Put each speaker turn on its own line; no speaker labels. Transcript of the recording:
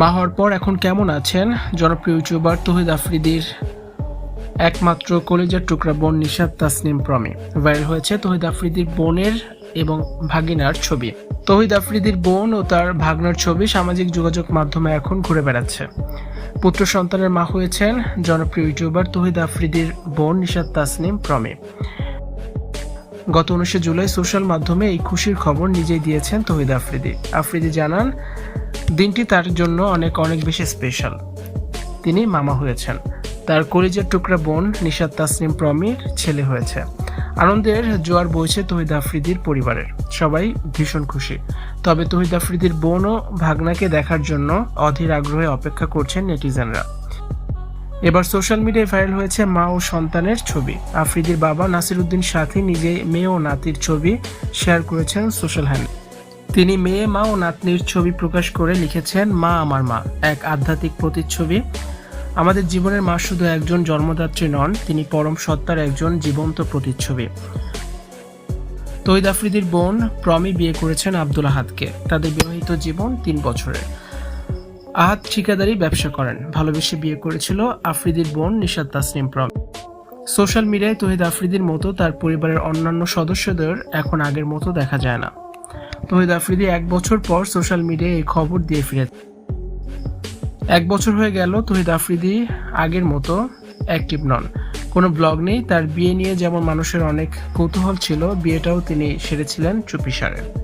মা হওয়ার পর এখন কেমন আছেন? জনপ্রিয় ইউটিউবার তহিদ আফ্রিদির একমাত্র কলেজের টুকরা বোন নিশাদ তাসনিম প্রমে। ভাইরাল হয়েছে তহিদ আফ্রিদির বোনের এবং ভাগিনার ছবি। তহিদ আফ্রিদির বোন ও তার ভাগনার ছবি সামাজিক যোগাযোগ মাধ্যমে এখন ঘুরে বেড়াচ্ছে। পুত্র সন্তানের মা হয়েছেন জনপ্রিয় ইউটিউবার তহিদ আফ্রিদির বোন নিশাদ তাসনিম প্রমে। গত উনিশে জুলাই সোশ্যাল মাধ্যমে এই খুশির খবর নিজেই দিয়েছেন তহিদ আফ্রিদি। আফ্রিদি জানান দিনটি তার জন্য অনেক অনেক বেশি স্পেশাল তিনি মামা হয়েছেন। তার কলেজের টুকরা বোন নিশাদ তাসনিম প্রমির ছেলে হয়েছে। আনন্দের জোয়ার বইছে তহিদ আফ্রিদির পরিবারের। সবাই ভীষণ খুশি। তবে তহিদ আফ্রিদির বোন ও ভাগনাকে দেখার জন্য অধীর আগ্রহে অপেক্ষা করছেন নেটিজেনরা। এবার সোশ্যাল মিডিয়ায় ভাইরাল হয়েছে মা ও সন্তানের ছবি। আফ্রিদির বাবা নাসির উদ্দিন সাথী নিজে মেয়ে ও নাতির ছবি শেয়ার করেছেন সোশ্যাল হ্যান্ড। তিনি মেয়ে মা ও নাতনির ছবি প্রকাশ করে লিখেছেন, মা আমার মা। এক আধ্যাত্মিক প্রতিচ্ছবি। আমাদের জীবনের মা শুধু একজন জন্মদাত্রী নন, তিনি পরম সত্তার একজন জীবন্ত প্রতিচ্ছবি। তৈদ আফ্রিদির বোন প্রমি বিয়ে করেছেন আব্দুল আহাদকে। তাদের বিবাহিত জীবন তিন বছরের। আহাদ ঠিকাদারি ব্যবসা করেন। ভালোবেসে বিয়ে করেছিল আফ্রিদির বোন নিশাদ তাসনিম প্রম। সোশ্যাল মিডিয়ায় তহিদ আফ্রিদির মতো তার পরিবারের অন্যান্য সদস্যদের এখন আগের মতো দেখা যায় না। তহিদ আফ্রিদি এক বছর পর সোশ্যাল মিডিয়ায় এই খবর দিয়ে ফিরে এক বছর হয়ে গেল তহিদ আফ্রিদি আগের মতো অ্যাক্টিভ নন। কোনো ব্লগ নেই, তার বিয়ে নিয়ে যেমন মানুষের অনেক কৌতূহল ছিল, বিয়েটাও তিনি সেরেছিলেন চুপিসারে